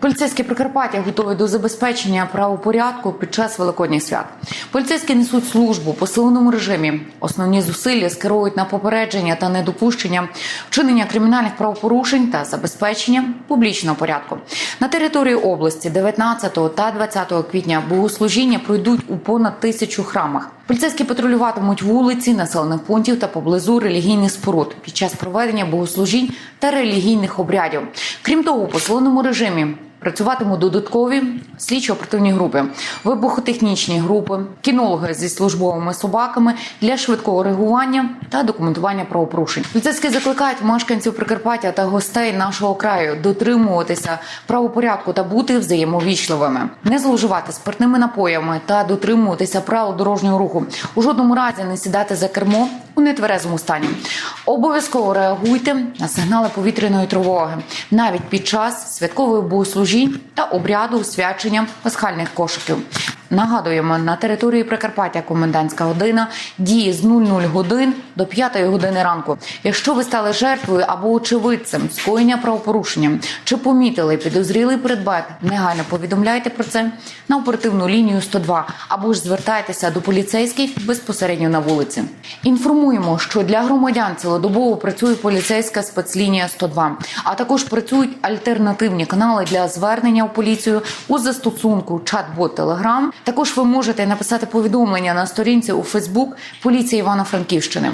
Поліцейські Прикарпаття готові до забезпечення правопорядку під час великодніх свят. Поліцейські несуть службу посиленому режимі. Основні зусилля скерують на попередження та недопущення вчинення кримінальних правопорушень та забезпечення публічного порядку. На території області 19 та 20 квітня богослужіння пройдуть у понад тисячу храмах. Поліцейські патрулюватимуть вулиці, населених пунктів та поблизу релігійних споруд під час проведення богослужінь та релігійних обрядів. Крім того, у посиленому режимі працюватимуть додаткові слідчо-оперативні групи, вибухотехнічні групи, кінологи зі службовими собаками для швидкого реагування та документування правопорушень. Поліцейські закликають мешканців Прикарпаття та гостей нашого краю дотримуватися правопорядку та бути взаємовічливими, не зловживати спиртними напоями та дотримуватися правил дорожнього руху. У жодному разі не сідати за кермо у нетверезому стані. Обов'язково реагуйте на сигнали повітряної тривоги навіть під час святкових богослужінь та обряду свячення пасхальних кошиків. Нагадуємо, на території Прикарпаття комендантська година діє з 00 годин до 5 години ранку. Якщо ви стали жертвою або очевидцем скоєння правопорушення чи помітили підозрілий предмет, негайно повідомляйте про це на оперативну лінію 102 або ж звертайтеся до поліцейських безпосередньо на вулиці. Інформуємо, що для громадян цілодобово працює поліцейська спецлінія 102, а також працюють альтернативні канали для звернення у поліцію у застосунку чат-бот Телеграм. Також ви можете написати повідомлення на сторінці у Фейсбук поліції Івано-Франківщини.